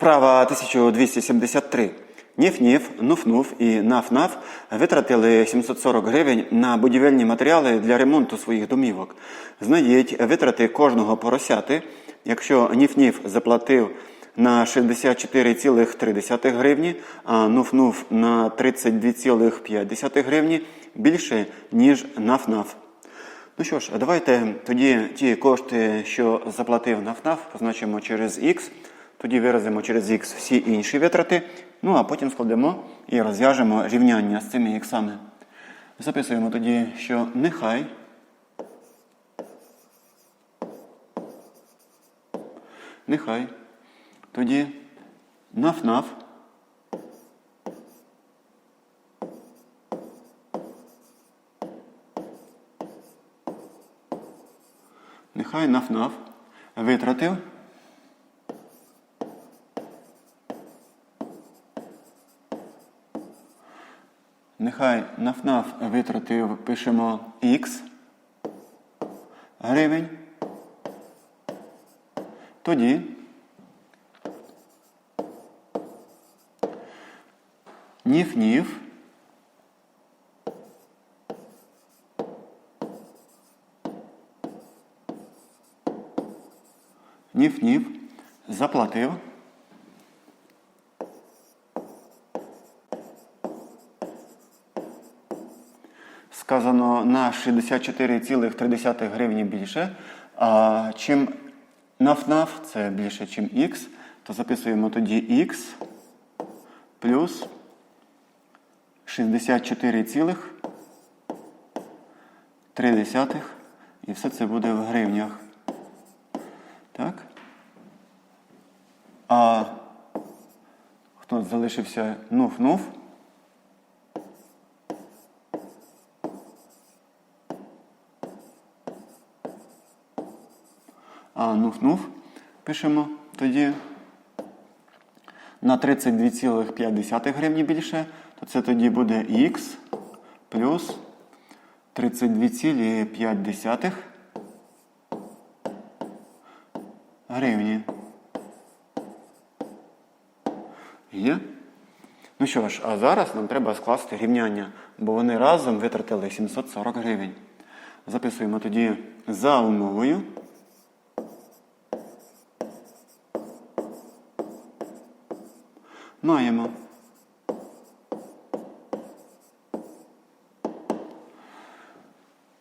Вправа 1273. Ніф-ніф, нуф-нуф і наф-наф витратили 740 гривень на будівельні матеріали для ремонту своїх домівок. Знайдіть витрати кожного поросяти. Якщо ніф-ніф заплатив на 64,3 гривні, а нуф-нуф на 32,5 гривні більше, ніж наф-наф. Ну що ж, давайте тоді ті кошти, що заплатив НАФНАФ, позначимо через X, тоді виразимо через X всі інші витрати, ну а потім складемо і розв'яжемо рівняння з цими іксами. Записуємо тоді, що нехай нехай тоді наф-наф Нехай наф-наф витратив. Нехай наф-наф витратив, пишемо Х гривень. Тоді ніф-ніф Ніф-ніф заплатив. Сказано на 64,3 гривні більше. А чим наф-наф це більше, ніж Х, то записуємо тоді Х плюс 64,3 і все це буде в гривнях. Так. А хто залишився нуф-нуф? Нуф-нуф пишемо тоді на 32,5 гривні більше, то це тоді буде х плюс 32,5 гривні. Є? Ну що ж, а зараз нам треба скласти рівняння, бо вони разом витратили 740 гривень. Записуємо тоді за умовою. Маємо.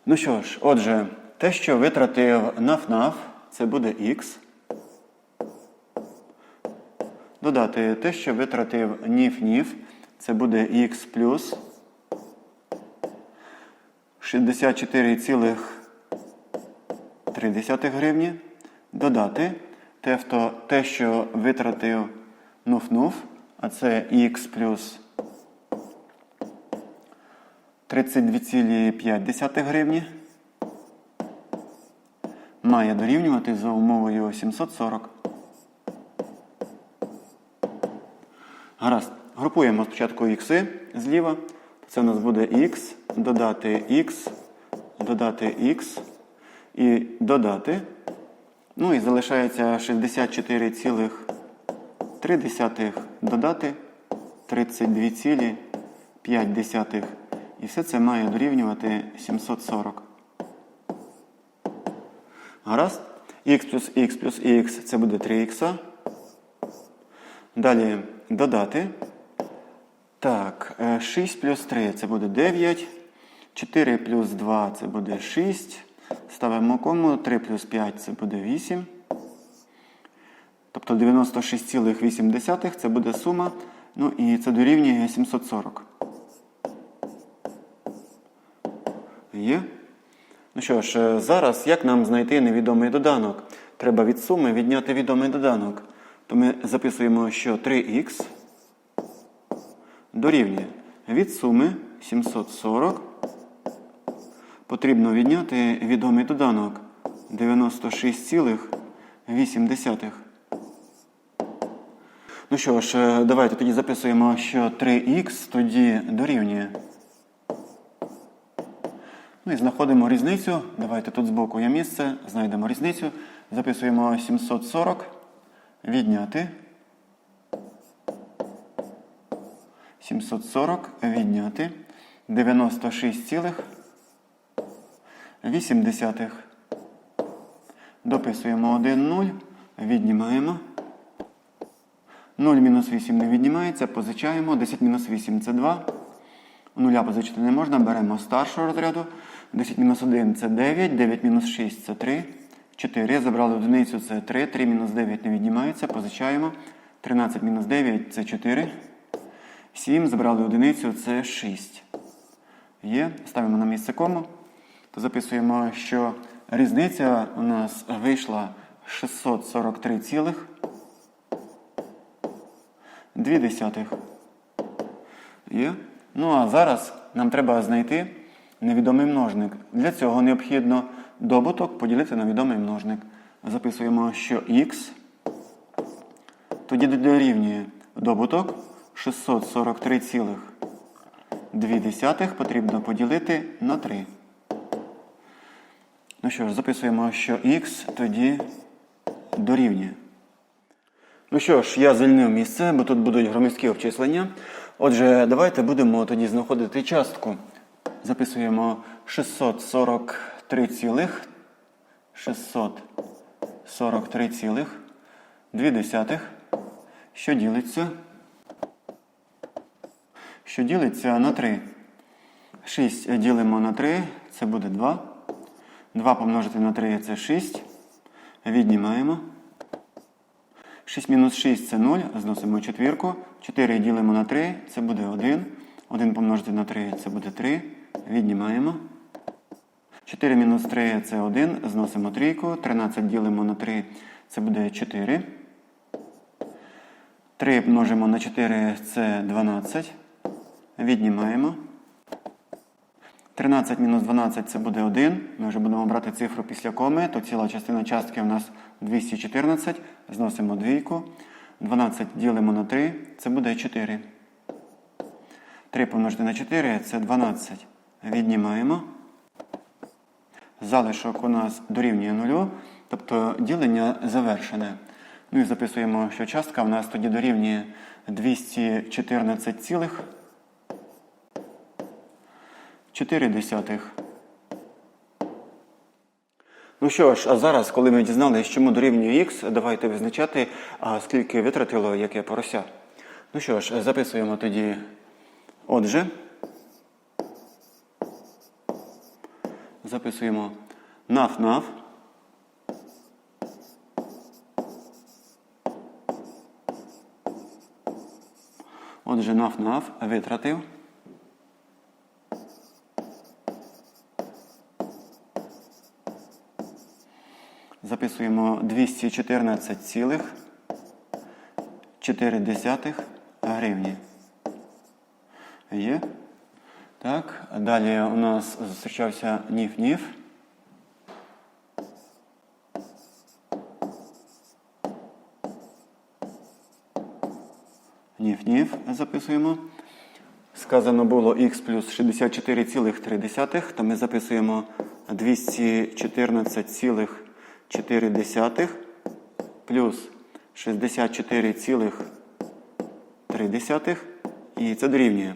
Ну що ж, отже, те, що витратив наф-наф, це буде х. Додати те, що витратив ніф-ніф, це буде х плюс 64,3 гривні. Додати те, що витратив нуф-нуф, а це х плюс 32,5 гривні. Має дорівнювати за умовою 740. Гаразд. Групуємо спочатку ікси зліва. Це у нас буде х, додати х, додати х і додати. Ну і залишається 64,3 додати 32,5. І все це має дорівнювати 740. Гаразд. х плюс х плюс х це буде 3х. Далі додати. Так, е, 6 плюс 3 це буде 9. 4 плюс 2 це буде 6. Ставимо кому. 3 плюс 5 це буде 8. Тобто 96,8 це буде сума. Ну і це дорівнює 740. Є? Ну що ж, е, зараз як нам знайти невідомий доданок? Треба від суми відняти відомий доданок. То ми записуємо, що 3х дорівнює від суми 740. Потрібно відняти відомий доданок 96,8. Ну що ж, е, давайте тоді записуємо, що 3х тоді дорівнює. Ну і знаходимо різницю. Давайте тут збоку є місце, знайдемо різницю. Записуємо 740, відняти 740 відняти 96,8. Дописуємо 1 0, віднімаємо. 0 мінус 8 не віднімається, позичаємо. 10-8 це 2. Нуля позичити не можна, беремо старшого розряду. 10 мінус 1 це 9, 9 мінус 6 це 3. 4. Забрали одиницю це 3. 3 мінус 9 не віднімається, позичаємо. 13 мінус 9 це 4. 7. Забрали одиницю це 6. Є. Ставимо на місце кому. То записуємо, що різниця у нас вийшла 643 цілих. 2 десятих. Є. Ну а зараз нам треба знайти невідомий множник. Для цього необхідно добуток поділити на відомий множник. Записуємо, що х тоді дорівнює добуток 643,2 потрібно поділити на 3. Ну що ж, записуємо, що х тоді дорівнює. Ну що ж, я звільнив місце, бо тут будуть громадські обчислення. Отже, давайте будемо тоді знаходити частку. Записуємо 643 цілих. 643 цілих. 2 десятих. Що ділиться? Що ділиться на 3. 6 ділимо на 3, це буде 2. 2 помножити на 3 це 6. Віднімаємо. 6 мінус 6 це 0, зносимо четвірку. 4 ділимо на 3, це буде 1. 1 помножити на 3 це буде 3. Віднімаємо. 4 мінус 3 це 1, зносимо трійку. 13 ділимо на 3, це буде 4. 3 множимо на 4 це 12. Віднімаємо. 13 мінус 12 це буде 1. Ми вже будемо брати цифру після коми, то ціла частина частки у нас 214. Зносимо двійку. 12 ділимо на 3, це буде 4. 3 помножити на 4 це 12. Віднімаємо. Залишок у нас дорівнює 0, тобто ділення завершене. Ну і записуємо, що частка у нас тоді дорівнює 214 цілих. 4. Ну що ж, а зараз, коли ми дізналися, чому дорівнює х, давайте визначати, скільки витратило яке порося. Ну що ж, записуємо тоді. Отже, записуємо наф-наф. Отже, наф-наф витратив. Записуємо 214,4 гривні. Є. Так, далі у нас зустрічався ніф-ніф. Ніф-ніф записуємо. Сказано було х плюс 64,3, то ми записуємо 214,4 плюс 64,3 і це дорівнює.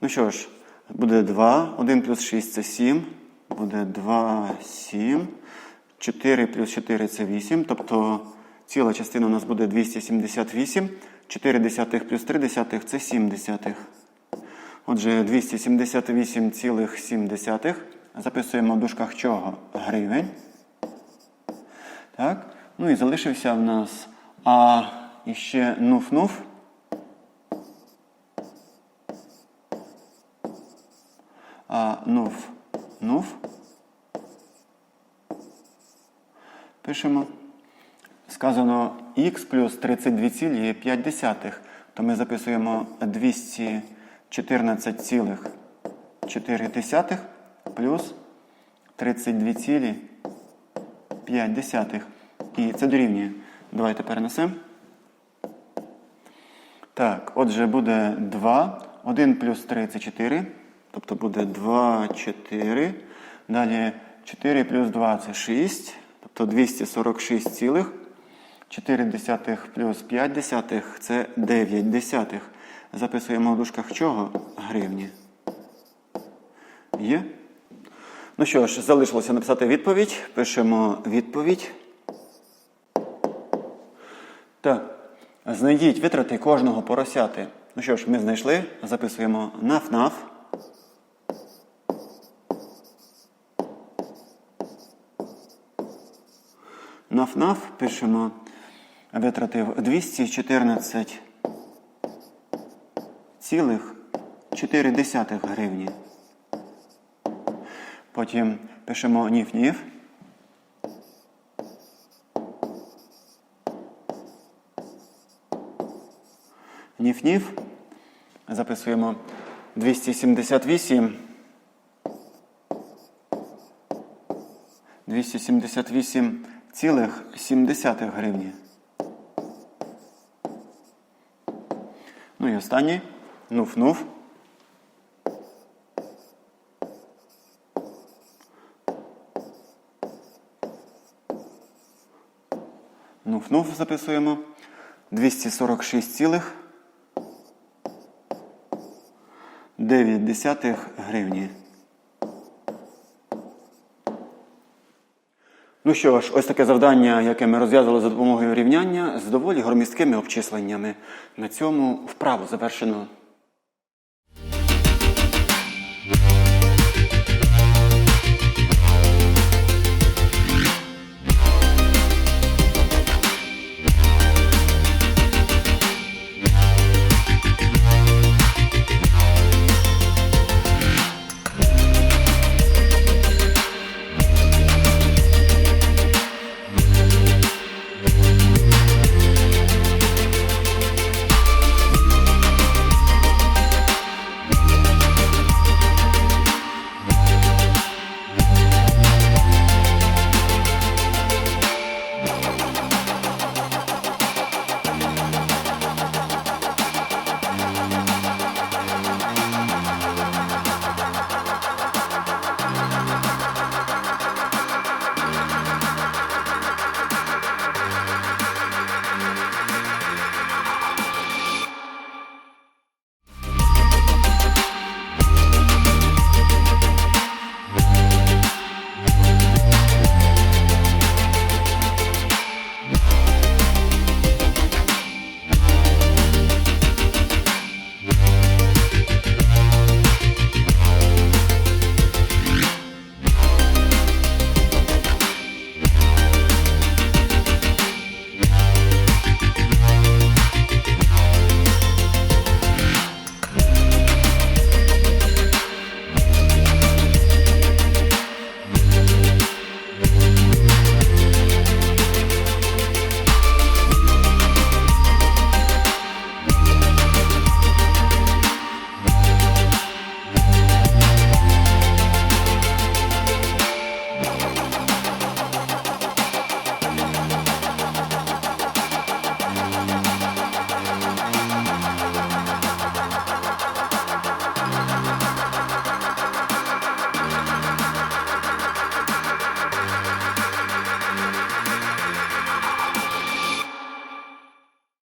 Ну що ж, буде 2, 1 плюс 6 це 7, буде 2, 7, 4 плюс 4 це 8, тобто ціла частина у нас буде 278, 4 десятих плюс 3 десятих це 7 десятих. Отже, 278,7 записуємо в дужках чого? Гривень. Так. Ну і залишився в нас А іще нуф-нуф. А нуф-нуф. Пишемо. Сказано х плюс 32,5, то ми записуємо 214,4 плюс 32,5. І це дорівнює. Давайте перенесемо. Так, отже, буде 2. 1 плюс 3 це 4. Тобто буде 2, 4. Далі 4 плюс 2 це 6. Тобто 246 цілих. 4 десятих плюс 5 десятих це 9 десятих. записуємо в дужках чого? Гривні. Є? Ну що ж, залишилося написати відповідь. Пишемо відповідь. Так. Знайдіть витрати кожного поросяти. Ну що ж, ми знайшли, записуємо наф-наф. Наф-наф пишемо, витратив 214 цілих 4 гривні. Потім пишемо ніф-ніф. Ніф-ніф. Записуємо 278. 278 цілих 70 гривні. Ну і останній. Нуф-нуф. Нуф-нуф записуємо. 246 цілих 9 десятих гривні. Ну що ж, ось таке завдання, яке ми розв'язали за допомогою рівняння з доволі громісткими обчисленнями. На цьому вправу завершено.